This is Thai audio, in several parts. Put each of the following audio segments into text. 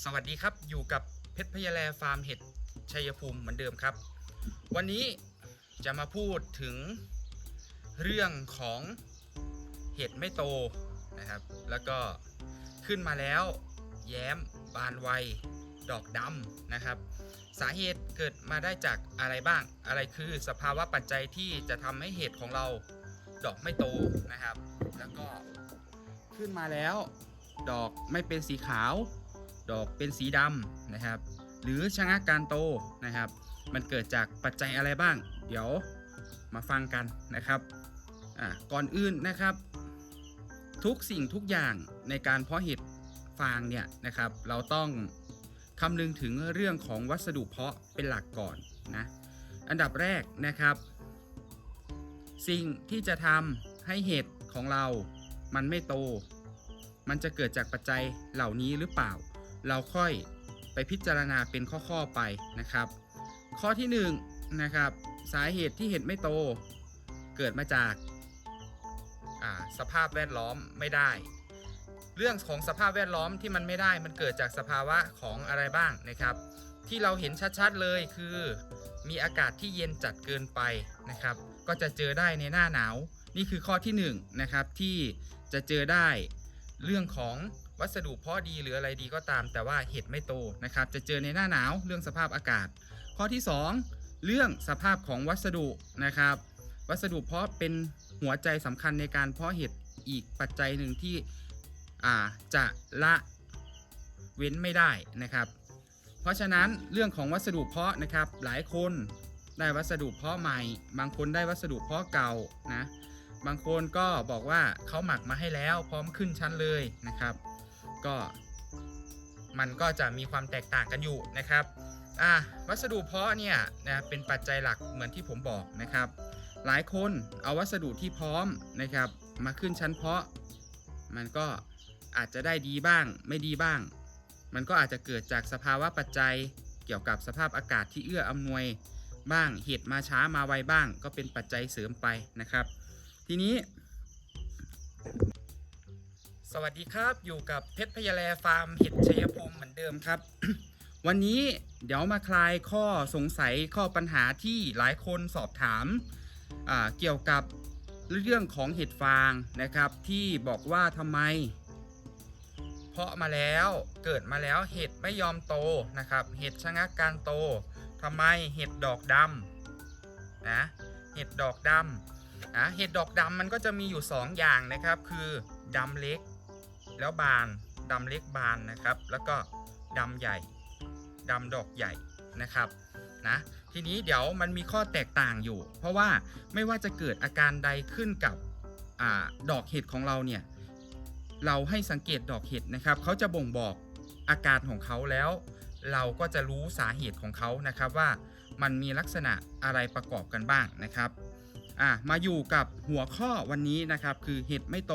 สวัสดีครับอยู่กับเพชรพยาแลฟาร์มเห็ดชัยภูมิเหมือนเดิมครับ วันนี้จะมาพูดถึงเรื่องของเห็ดไม่โตนะครับ แล้วก็ขึ้นมาแล้วแย้มบานไวดอกดำนะครับ สาเหตุเกิดมาได้จากอะไรบ้าง อะไรคือสภาวะปัจจัยที่จะทำให้เห็ดของเราดอกไม่โตนะครับ แล้วก็ขึ้นมาแล้ว ดอกไม่เป็นสีขาว ดอกเป็นสีดำนะครับ หรือชะงักการโตนะครับ มันเกิดจากปัจจัยอะไรบ้าง เดี๋ยวมาฟังกันนะครับก่อนอื่นนะครับ ทุกสิ่งทุกอย่างในการเพาะเห็ดฟางเนี่ยนะครับ เราต้องคำนึงถึงเรื่องของวัสดุเพาะเป็นหลักก่อนนะอันดับแรกนะครับ สิ่งที่จะทำให้เห็ดของเรามันไม่โต มันจะเกิดจากปัจจัยเหล่านี้หรือเปล่า เราค่อยไปพิจารณาเป็นข้อๆไปนะครับ ข้อที่1นงนะครับสาเหตุที่เห็ดไม่โต เกิดมาจากาสภาพแวดล้อมไม่ได้ เรื่องของสภาพแวดล้อมที่มันไม่ได้มันเกิดจากสภาวะของอะไรบ้างนะครับ ที่เราเห็นชัดๆเลยคือ มีอากาศที่เย็นจัดเกินไปนะครับ ก็จะเจอได้ในหน้าหนาว นี่คือข้อที่1นงนะครับที่จะเจอได้เรื่องของ วัสดุเพาะดีหรืออะไรดีก็ตาม แต่ว่าเห็ดไม่โตนะครับ จะเจอในหน้าหนาวเรื่องสภาพอากาศ ข้อที่ 2 เรื่องสภาพของวัสดุนะครับ วัสดุเพาะเป็นหัวใจสำคัญในการเพาะเห็ดอีกปัจจัยหนึ่งที่จะละเว้นไม่ได้นะครับ เพราะฉะนั้นเรื่องของวัสดุเพาะนะครับ หลายคนได้วัสดุเพาะใหม่ บางคนได้วัสดุเพาะเก่านะ บางคนก็บอกว่าเขาหมักมาให้แล้วพร้อมขึ้นชั้นเลยนะครับ ก็มันก็จะมีความแตกต่างกันอยู่นะครับอะวัสดุเพาะเนี่ยนะเป็นปัจจัยหลักเหมือนที่ผมบอกนะครับ หลายคนเอาวัสดุที่พร้อมนะครับ มาขึ้นชั้นเพาะ มันก็อาจจะได้ดีบ้างไม่ดีบ้าง มันก็อาจจะเกิดจากสภาวะปัจจัยเกี่ยวกับสภาพอากาศที่เอื้ออำนวยบ้างเห็ดมาช้ามาไวบ้าง ก็เป็นปัจจัยเสริมไปนะครับ ทีนี้ สวัสดีครับอยู่กับเพชรพยาแลฟาร์มเห็ดชัยภูมิเหมือนเดิมครับ วันนี้เดี๋ยวมาคลายข้อสงสัยข้อปัญหาที่หลายคนสอบถามาเกี่ยวกับเรื่องของเห็ดฟางนะครับ ที่บอกว่าทำไม เพาะมาแล้วเกิดมาแล้วเห็ดไม่ยอมโตนะครับ เห็ดชะงักการโตทำไมเห็ดดอกดำนะเห็ดดอกดำอะเห็ดดอกดำมันก็จะมีอยู่ 2 อย่างนะครับ คือดำเล็ก แล้วบานดำเล็กบานนะครับ แล้วก็ดำใหญ่ดำดอกใหญ่นะครับนะทีนี้เดี๋ยวมันมีข้อแตกต่างอยู่ เพราะว่าไม่ว่าจะเกิดอาการใดขึ้นกับอดอกเห็ดของเราเนี่ยเราให้สังเกตดอกเห็ดนะครับเขาจะบ่งบอกอาการของเขาแล้ว เราก็จะรู้สาเหตุของเขานะครับว่ามันมีลักษณะอะไรประกอบกันบ้างนะครับมาอยู่กับหัวข้อวันนี้นะครับ คือเห็ดไม่โต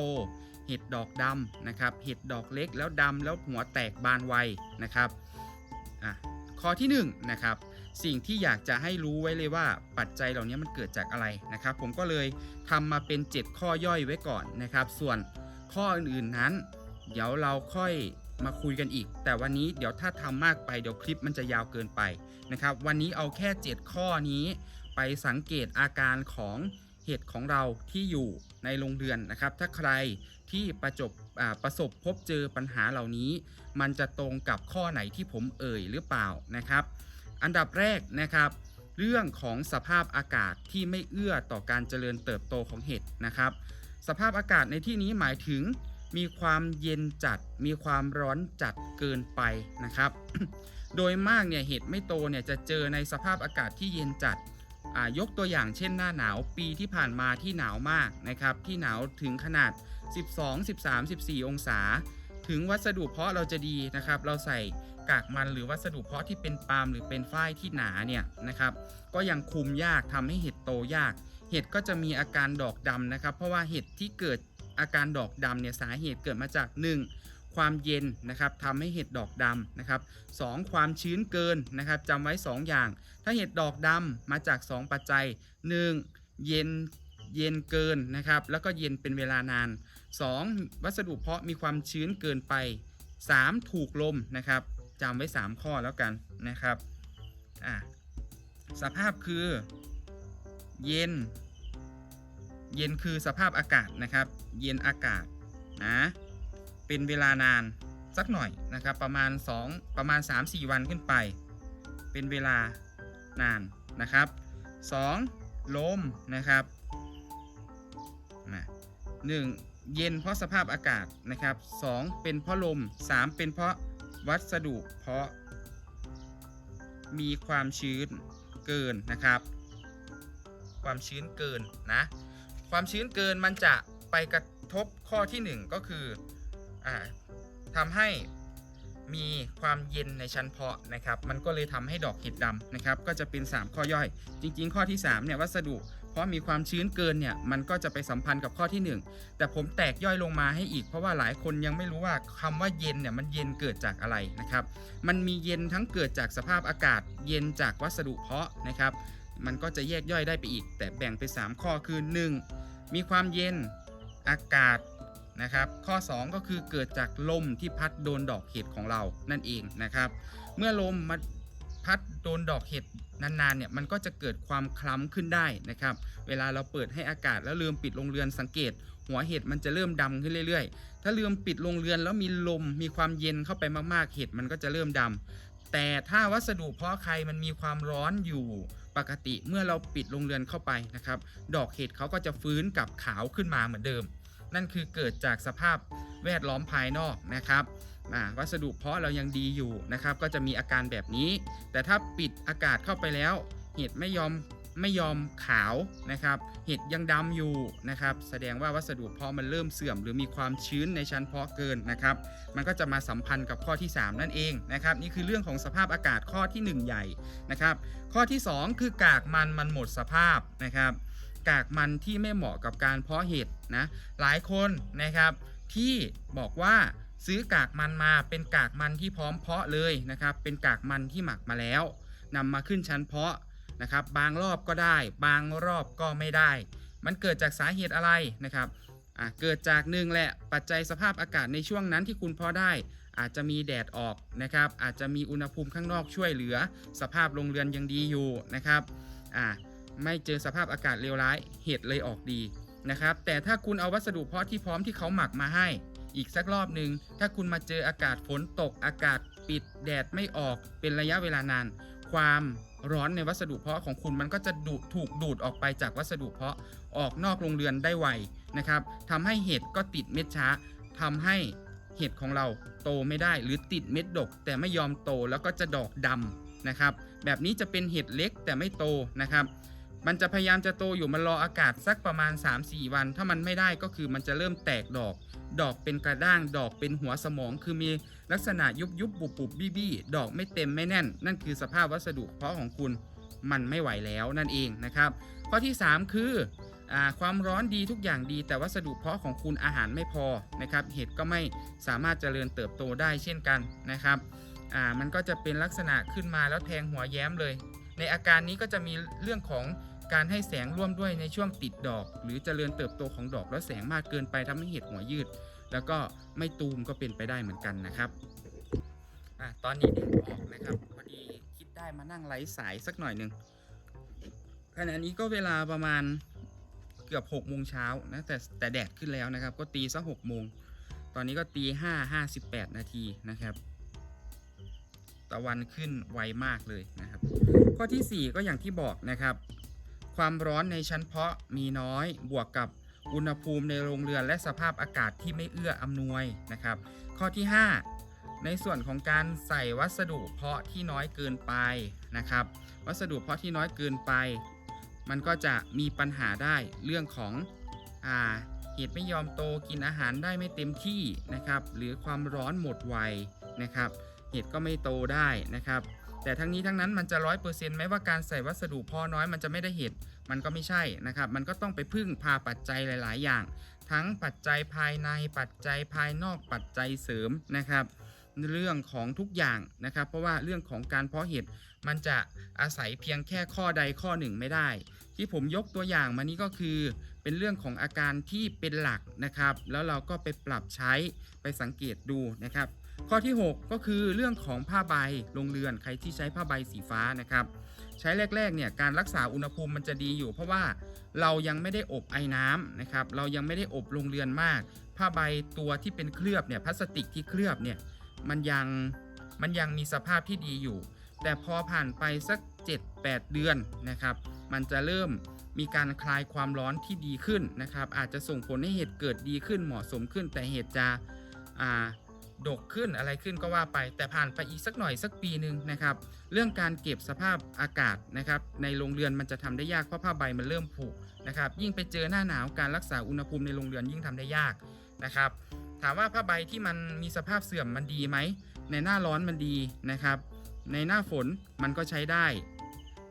เห็ดดอกดำนะครับ เห็ดดอกเล็กแล้วดำแล้วหัวแตกบานไวนะครับอะข้อที่1นงนะครับสิ่งที่อยากจะให้รู้ไว้เลยว่าปัจจัยเหล่านี้มันเกิดจากอะไรนะครับ ผมก็เลยทำมาเป็น 7 ข้อย่อยไว้ก่อนนะครับ ส่วนข้ออื่นๆนั้น เดี๋ยวเราค่อยมาคุยกันอีก แต่วันนี้เดี๋ยวถ้าทำมากไปเดี๋ยวคลิปมันจะยาวเกินไปนะครับ วันนี้เอาแค่ 7 ข้อนี้ไปสังเกตอาการของ เห็ดของเราที่อยู่ในโรงเรือนนะครับ ถ้าใครที่ประจบประสบพบเจอปัญหาเหล่านี้ มันจะตรงกับข้อไหนที่ผมเอ่ยหรือเปล่านะครับ อันดับแรกนะครับ เรื่องของสภาพอากาศที่ไม่เอื้อต่อการเจริญเติบโตของเห็ดนะครับ สภาพอากาศในที่นี้หมายถึงมีความเย็นจัด มีความร้อนจัดเกินไปนะครับ โดยมากเนี่ยเห็ดไม่โตเนี่ยจะเจอในสภาพอากาศที่เย็นจัด ยกตัวอย่างเช่นหน้าหนาวปีที่ผ่านมาที่หนาวมากนะครับ ที่หนาวถึงขนาด 12 13 14 องศา ถึงวัสดุเพาะเราจะดีนะครับ เราใส่กากมันหรือวัสดุเพาะที่เป็นปาล์มหรือเป็นฝ้ายที่หนาเนี่ยนะครับ ก็ยังคุมยากทำให้เห็ดโตยาก เห็ดก็จะมีอาการดอกดำนะครับ เพราะว่าเห็ดที่เกิดอาการดอกดำเนี่ยสาเหตุเกิดมาจาก 1. ความเย็นนะครับทำให้เห็ดดอกดำนะครับ 2. ความชื้นเกินนะครับจำไว้ 2 อย่าง ถ้าเห็ดดอกดำมาจาก 2 ปัจจัย 1. เย็นเย็นเกินนะครับแล้วก็เย็นเป็นเวลานาน 2. วัสดุเพาะมีความชื้นเกินไป 3. ถูกลมนะครับจำไว้ 3 ข้อแล้วกันนะครับอะสภาพคือ เย็น เย็นคือสภาพอากาศนะครับ เย็นอากาศนะ เป็นเวลานานสักหน่อยนะครับ ประมาณ 2 ประมาณ 3-4 วันขึ้นไป เป็นเวลานานนะครับ 2. ลมนะครับนะหนึ่งเย็นเพราะสภาพอากาศนะครับ 2. เป็นเพราะลม 3. เป็นเพราะวัสดุเพราะ มีความชื้นเกินนะครับ ความชื้นเกินนะ ความชื้นเกินมันจะไปกระทบข้อที่ 1 ก็คือ อ่าทำให้มีความเย็นในชั้นเพาะนะครับ มันก็เลยทำให้ดอกเห็ดดำนะครับ ก็จะเป็น 3 ข้อย่อย จริง ๆ ข้อที่3เนี่ยวัสดุ เพราะมีความชื้นเกินเนี่ย มันก็จะไปสัมพันธ์กับข้อที่ 1 แต่ผมแตกย่อยลงมาให้อีก เพราะว่าหลายคนยังไม่รู้ว่าคำว่าเย็นเนี่ยมันเย็นเกิดจากอะไรนะครับ มันมีเย็นทั้งเกิดจากสภาพอากาศ เย็นจากวัสดุเพาะนะครับ มันก็จะแยกย่อยได้ไปอีก แต่แบ่งเป็น3ข้อคือ 1. มีความเย็น อากาศ นะครับ ข้อ 2 ก็คือเกิดจากลมที่พัดโดนดอกเห็ดของเรานั่นเองนะครับ เมื่อลมมาพัดโดนดอกเห็ดนานๆเนี่ยมันก็จะเกิดความคล้ำขึ้นได้นะครับ เวลาเราเปิดให้อากาศแล้วลืมปิดโรงเรือนสังเกต หัวเห็ดมันจะเริ่มดำขึ้นเรื่อยๆ ถ้าลืมปิดโรงเรือนแล้วมีลมมีความเย็นเข้าไปมากๆ เห็ดมันก็จะเริ่มดำแต่ถ้าวัสดุเพาะใครมันมีความร้อนอยู่ปกติเมื่อเราปิดโรงเรือนเข้าไปนะครับ ดอกเห็ดเขาก็จะฟื้นกลับขาวขึ้นมาเหมือนเดิม นั่นคือเกิดจากสภาพแวดล้อมภายนอกนะครับวัสดุเพาะเรายังดีอยู่นะครับ ก็จะมีอาการแบบนี้ แต่ถ้าปิดอากาศเข้าไปแล้ว เห็ดไม่ยอมไม่ยอมขาวนะครับ เห็ดยังดำอยู่นะครับ แสดงว่าวัสดุเพาะมันเริ่มเสื่อม หรือมีความชื้นในชั้นเพาะเกินนะครับ มันก็จะมาสัมพันธ์กับข้อที่ 3 นั่นเองนะครับ นี่คือเรื่องของสภาพอากาศข้อที่ 1 ใหญ่นะครับ ข้อที่ 2 คือกากมันมันหมดสภาพนะครับ กากมันที่ไม่เหมาะกับการเพาะเห็ดนะหลายคนนะครับที่บอกว่าซื้อกากมันมาเป็นกากมันที่พร้อมเพาะเลยนะครับ เป็นกากมันที่หมักมาแล้วนำมาขึ้นชั้นเพาะนะครับ บางรอบก็ได้ บางรอบก็ไม่ได้ มันเกิดจากสาเหตุอะไรนะครับอะเกิดจากหนึ่งแหละปัจจัยสภาพอากาศในช่วงนั้นที่คุณเพาะได้ อาจจะมีแดดออกนะครับ อาจจะมีอุณหภูมิข้างนอกช่วยเหลือ สภาพโรงเรือนยังดีอยู่นะครับอ่า ไม่เจอสภาพอากาศเลวร้ายเห็ดเลยออกดีนะครับ แต่ถ้าคุณเอาวัสดุเพาะที่พร้อมที่เขาหมักมาให้ อีกสักรอบหนึ่งถ้าคุณมาเจออากาศฝนตกอากาศปิดแดดไม่ออกเป็นระยะเวลานาน ความร้อนในวัสดุเพาะของคุณมันก็จะดูถูกดูดออกไปจากวัสดุเพาะออกนอกโรงเรือนได้ไวนะครับทำให้เห็ดก็ติดเม็ดช้าทำให้เห็ดของเราโตไม่ได้หรือติดเม็ดดก แต่ไม่ยอมโตแล้วก็จะดอกดำนะครับ แบบนี้จะเป็นเห็ดเล็กแต่ไม่โตนะครับ มันจะพยายามจะโตอยู่มันรออากาศสักประมาณ 3-4 วัน ถ้ามันไม่ได้ก็คือมันจะเริ่มแตกดอก ดอกเป็นกระด้าง ดอกเป็นหัวสมอง คือมีลักษณะยุบยุบบุบบุบบี้บี้ดอกไม่เต็มไม่แน่น นั่นคือสภาพวัสดุเพาะของคุณมันไม่ไหวแล้วนั่นเองนะครับ ข้อที่ 3 คืออความร้อนดีทุกอย่างดีแต่วัสดุเพาะของคุณอาหารไม่พอนะครับ เห็ดก็ไม่สามารถเจริญเติบโตได้เช่นกันนะครับมันก็จะเป็นลักษณะขึ้นมาแล้วแทงหัวแย้มเลย ในอาการนี้ก็จะมีเรื่องของ การให้แสงร่วมด้วยในช่วงติดดอก หรือเจริญเติบโตของดอกแล้วแสงมากเกินไปทำให้เห็ดหัวยืด แล้วก็ไม่ตูมก็เป็นไปได้เหมือนกันนะครับอะตอนนี้เด็กออกนะครับพอดีคิดได้มานั่งไร้สายสักหน่อยหนึ่งขณะนี้ก็เวลาประมาณเกือบ6โมงเช้านะแต่แต่แดดขึ้นแล้วนะครับ ก็ตีสัก6โมงตอนนี้ก็ตีห้าห้าสิบแปดนาทีนะครับ ตะวันขึ้นไวมากเลยนะครับ ข้อทีสี่4 ก็อย่างที่บอกนะครับ ความร้อนในชั้นเพาะมีน้อย บวกกับอุณหภูมิในโรงเรือนและสภาพอากาศที่ไม่เอื้ออำนวยนะครับ ข้อที่ 5 ในส่วนของการใส่วัสดุเพาะที่น้อยเกินไปนะครับ วัสดุเพาะที่น้อยเกินไป มันก็จะมีปัญหาได้เรื่องของอ่าเห็ดไม่ยอมโตกินอาหารได้ไม่เต็มที่นะครับ หรือความร้อนหมดไวนะครับ เห็ดก็ไม่โตได้นะครับ แต่ทั้งนี้ทั้งนั้นมันจะร้อยเปอร์เซ็นต์ไหมว่าการใส่วัสดุพอน้อยมันจะไม่ได้เห็ดมันก็ไม่ใช่นะครับ มันก็ต้องไปพึ่งพาปัจจัยหลาย ๆ อย่าง ทั้งปัจจัยภายในปัจจัยภายนอกปัจจัยเสริมนะครับ เรื่องของทุกอย่างนะครับ เพราะว่าเรื่องของการเพาะเห็ดมันจะอาศัยเพียงแค่ข้อใดข้อหนึ่งไม่ได้ ที่ผมยกตัวอย่างมานี้ก็คือเป็นเรื่องของอาการที่เป็นหลักนะครับ แล้วเราก็ไปปรับใช้ไปสังเกตดูนะครับ ข้อที่ 6 ก็คือเรื่องของผ้าใบโรงเรือนใครที่ใช้ผ้าใบสีฟ้านะครับ ใช้แรกๆเนี่ยการรักษาอุณหภูมิมันจะดีอยู่ เพราะว่าเรายังไม่ได้อบไอ้น้ำนะครับ เรายังไม่ได้อบโรงเรือนมาก ผ้าใบตัวที่เป็นเคลือบเนี่ยพลาสติกที่เคลือบเนี่ยมันยังมันยังมีสภาพที่ดีอยู่ แต่พอผ่านไปสัก 7-8 เดือนนะครับ มันจะเริ่มมีการคลายความร้อนที่ดีขึ้นนะครับ อาจจะส่งผลให้เห็ดเกิดดีขึ้นเหมาะสมขึ้น แต่เห็ดจะอ่า ดกขึ้นอะไรขึ้นก็ว่าไป แต่ผ่านไปอีกสักหน่อยสักปีหนึ่งนะครับ เรื่องการเก็บสภาพอากาศนะครับ ในโรงเรือนมันจะทำได้ยากเพราะผ้าใบมันเริ่มผุนะครับ ยิ่งไปเจอหน้าหนาวการรักษาอุณหภูมิในโรงเรือนยิ่งทำได้ยากนะครับ ถามว่าผ้าใบที่มันมีสภาพเสื่อมมันดีไหมในหน้าร้อนมันดีนะครับ ในหน้าฝนมันก็ใช้ได้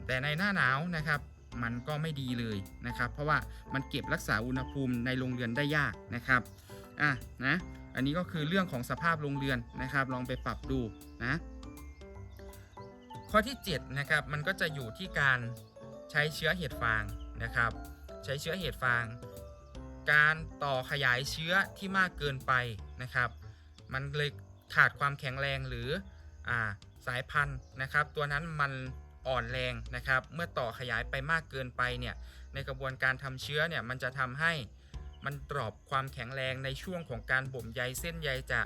แต่ในหน้าหนาวนะครับมันก็ไม่ดีเลยนะครับ เพราะว่ามันเก็บรักษาอุณหภูมิในโรงเรือนได้ยากนะครับอะนะ อันนี้ก็คือเรื่องของสภาพโรงเรือนนะครับ ลองไปปรับดูนะ ข้อที่7นะครับมันก็จะอยู่ที่การใช้เชื้อเห็ดฟางนะครับ ใช้เชื้อเห็ดฟาง การต่อขยายเชื้อที่มากเกินไปนะครับ มันเลยขาดความแข็งแรงหรืออสายพันธุ์นะครับ ตัวนั้นมันอ่อนแรงนะครับ เมื่อต่อขยายไปมากเกินไปเนี่ยในกระบวนการทำเชื้อเนี่ยมันจะทำให้ มันดรอปความแข็งแรงในช่วงของการบ่มใยเส้นใยจะ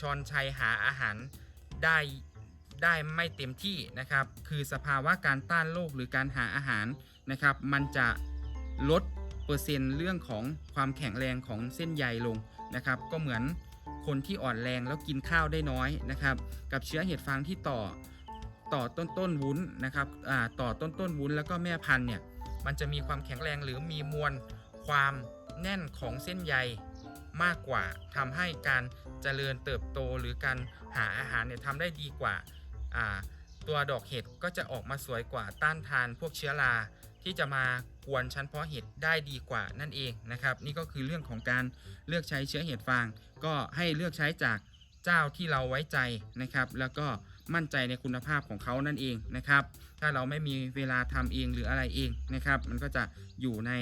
ชอนชัยหาอาหารได้ได้ไม่เต็มที่นะครับ คือสภาวะการต้านโรคหรือการหาอาหารนะครับ มันจะลดเปอร์เซ็นต์เรื่องของความแข็งแรงของเส้นใยลงนะครับ ก็เหมือนคนที่อ่อนแรงแล้วกินข้าวได้น้อยนะครับ กับเชื้อเห็ดฟางที่ต่อต่อต้นต้นวุ้นนะครับต่อต้นต้นวุ้นแล้วก็แม่พันธุ์เนี่ยมันจะมีความแข็งแรงหรือมีมวลความ แน่นของเส้นใยมากกว่าทำให้การเจริญเติบโตหรือการหาอาหารเนี่ยทำได้ดีกว่าาตัวดอกเห็ดก็จะออกมาสวยกว่าต้านทานพวกเชื้อราที่จะมากวนชั้นเพาะเห็ดได้ดีกว่านั่นเองนะครับ นี่ก็คือเรื่องของการเลือกใช้เชื้อเห็ดฟาง ก็ให้เลือกใช้จากเจ้าที่เราไว้ใจนะครับ แล้วก็มั่นใจในคุณภาพของเขานั่นเองนะครับ ถ้าเราไม่มีเวลาทำเองหรืออะไรเองนะครับ มันก็จะอยู่ใน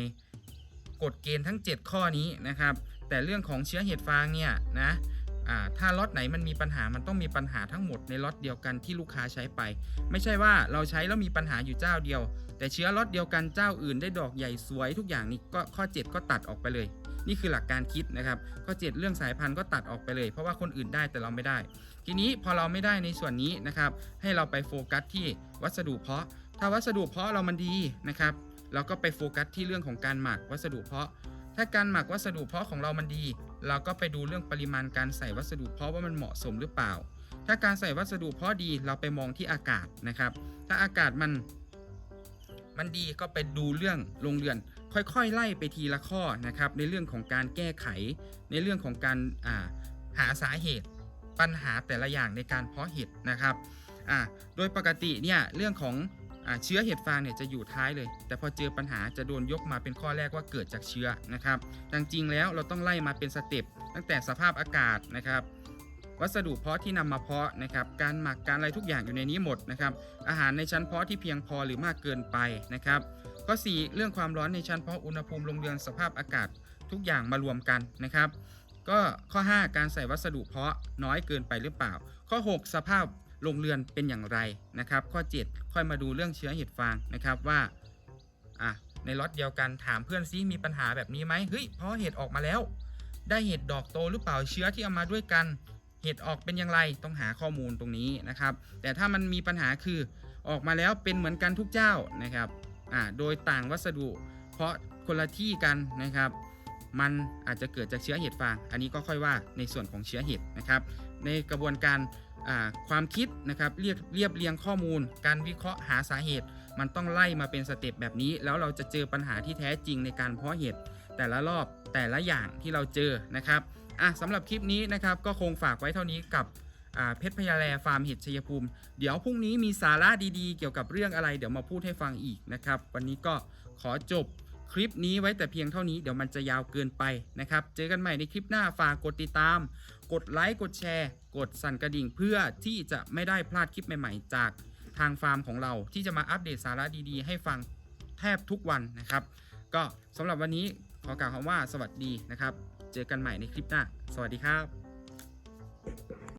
กฎเกณฑ์ทั้ง 7 ข้อนี้นะครับ แต่เรื่องของเชื้อเห็ดฟางเนี่ยนะถ้าล็อตไหนมันมีปัญหามันต้องมีปัญหาทั้งหมดในล็อตเดียวกันที่ลูกค้าใช้ไป ไม่ใช่ว่าเราใช้แล้วมีปัญหาอยู่เจ้าเดียว แต่เชื้อล็อตเดียวกันเจ้าอื่นได้ดอกใหญ่สวยทุกอย่างนี่ก็ข้อ 7 ก็ตัดออกไปเลย นี่คือหลักการคิดนะครับ ข้อ 7 เรื่องสายพันธุ์ก็ตัดออกไปเลย เพราะว่าคนอื่นได้แต่เราไม่ได้ ทีนี้พอเราไม่ได้ในส่วนนี้นะครับ ให้เราไปโฟกัสที่วัสดุเพาะ ถ้าวัสดุเพาะเรามันดีนะครับ เราก็ไปโฟกัสที่เรื่องของการหมักวัสดุเพาะ ถ้าการหมักวัสดุเพาะของเรามันดี เราก็ไปดูเรื่องปริมาณการใส่วัสดุเพาะว่ามันเหมาะสมหรือเปล่า ถ้าการใส่วัสดุเพาะดีเราไปมองที่อากาศนะครับ ถ้าอากาศมันมันดีก็ไปดูเรื่องโรงเรือน ค่อยๆ ไล่ไปทีละข้อนะครับ ในเรื่องของการแก้ไข ในเรื่องของการาหาสาเหตุปัญหาแต่ละอย่างในการเพาะเห็ดนะครับ โดยปกติเนี่ยเรื่องของ เชื้อเห็ดฟางเนี่ยจะอยู่ท้ายเลย แต่พอเจอปัญหาจะโดนยกมาเป็นข้อแรกว่าเกิดจากเชื้อนะครับจริงๆแล้วเราต้องไล่มาเป็นสเต็ปตั้งแต่สภาพอากาศนะครับ วัสดุเพาะที่นำมาเพาะนะครับการหมักการอะไรทุกอย่างอยู่ในนี้หมดนะครับอาหารในชั้นเพาะที่เพียงพอหรือมากเกินไปนะครับข้อ4เรื่องความร้อนในชั้นเพาะอุณหภูมิโรงเรือนสภาพอากาศทุกอย่างมารวมกันนะครับ ก็ข้อ 5 การใส่วัสดุเพาะน้อยเกินไปหรือเปล่า ข้อ 6 สภาพ โรงเรือนเป็นอย่างไรนะครับ ข้อ 7 ค่อยมาดูเรื่องเชื้อเห็ดฟางนะครับว่าอะในล็อตเดียวกันถามเพื่อนซิมีปัญหาแบบนี้ไหมเฮ้ยเพาะเห็ดออกมาแล้ว ได้เห็ดดอกโตหรือเปล่าเชื้อที่เอามาด้วยกัน เห็ดออกเป็นอย่างไรต้องหาข้อมูลตรงนี้นะครับ แต่ถ้ามันมีปัญหาคือออกมาแล้วเป็นเหมือนกันทุกเจ้านะครับอ่าโดยต่างวัสดุ เพราะคนละที่กันนะครับ มันอาจจะเกิดจากเชื้อเห็ดฟาง อันนี้ก็ค่อยว่าในส่วนของเชื้อเห็ดนะครับ ในกระบวนการ ความคิดนะครับเรียบเรียบเรียงข้อมูล การวิเคราะห์หาสาเหตุ มันต้องไล่มาเป็นสเต็ปแบบนี้ แล้วเราจะเจอปัญหาที่แท้จริงในการเพาะเห็ดแต่ละรอบแต่ละอย่างที่เราเจอนะครับอะสำหรับคลิปนี้นะครับก็คงฝากไว้เท่านี้กับเพชรพญาแลฟาร์มเห็ดชัยภูมิ เดี๋ยวพรุ่งนี้มีสาระดีๆ เกี่ยวกับเรื่องอะไร เดี๋ยวมาพูดให้ฟังอีกนะครับ วันนี้ก็ขอจบคลิปนี้ไว้แต่เพียงเท่านี้เดี๋ยวมันจะยาวเกินไปนะครับ เจอกันใหม่ในคลิปหน้าฝากกดติดตาม กดไลค์กดแชร์ กดสั่นกระดิ่งเพื่อที่จะไม่ได้พลาดคลิปใหม่ๆ จากทางฟาร์มของเราที่จะมาอัปเดตสาระดีๆ ให้ฟังแทบทุกวันนะครับ ก็สำหรับวันนี้ขอกล่าวคำว่าสวัสดีนะครับ เจอกันใหม่ในคลิปหน้า สวัสดีครับ